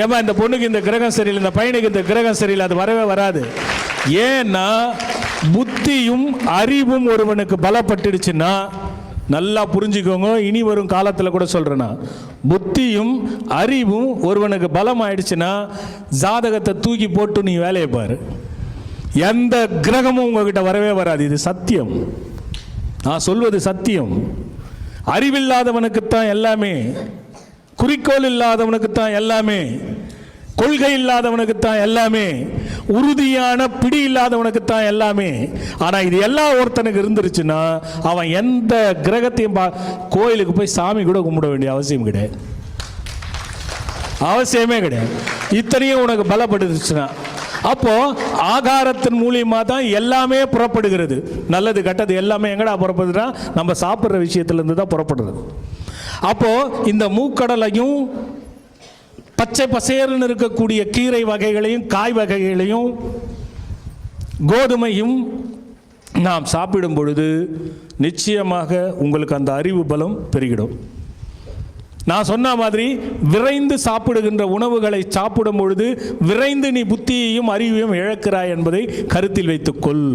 ஏமா இந்த பொண்ணுக்கு இந்த கிரகம் சரியில்லை இந்த பையனுக்கு இந்த கிரகம் சரியில்லை அது வரவே வராது. ஏன்னா புத்தியும் அறிவும் ஒருவனுக்கு பலப்பட்டுடுச்சுன்னா நல்லா புரிஞ்சுக்கோங்க இனி வரும் காலத்தில் கூட சொல்கிறேன்னா நான் புத்தியும் அறிவும் ஒருவனுக்கு பலம் ஆயிடுச்சுன்னா ஜாதகத்தை தூக்கி போட்டு நீ வேலையை பாரு. எந்த கிரகமும் உங்ககிட்ட வரவே வராது இது சத்தியம். நான் சொல்வது சத்தியம். அறிவில்லாதவனுக்குத்தான் எல்லாமே. குறிக்கோள் இல்லாதவனுக்குத்தான் எல்லாமே கொள்கை இல்லாதவனுக்குத்தான் எல்லாமே உறுதியான பிடி இல்லாதவனுக்குத்தான் எல்லாமே. ஆனால் இது எல்லாம் ஒருத்தனுக்கு இருந்துருச்சுன்னா அவன் எந்த கிரகத்தையும் பா கோயிலுக்கு போய் சாமி கூட கும்பிட வேண்டிய அவசியம் கிடையாது. அவசியமே கிடையாது. இத்தனையும் உனக்கு பலப்படுத்துச்சுன்னா. அப்போ ஆகாரத்தின் மூலியமாக தான் எல்லாமே புறப்படுகிறது. நல்லது கெட்டது எல்லாமே எங்கடா புறப்படுதுன்னா நம்ம சாப்பிட்ற விஷயத்துலேருந்து தான் புறப்படுறது. அப்போது இந்த மூக்கடலையும் பச்சை பசேர்னு இருக்கக்கூடிய கீரை வகைகளையும் காய் வகைகளையும் கோதுமையும் நாம் சாப்பிடும் பொழுது நிச்சயமாக உங்களுக்கு அந்த அறிவு பலம் பெருகிடும். நான் சொன்ன மாதிரி விரைந்து சாப்பிடுகின்ற உணவுகளை சாப்பிடும் பொழுது விரைந்து நீ புத்தியையும் அறிவையும் இழக்கிறாய் என்பதை கருத்தில் வைத்துக்கொள்.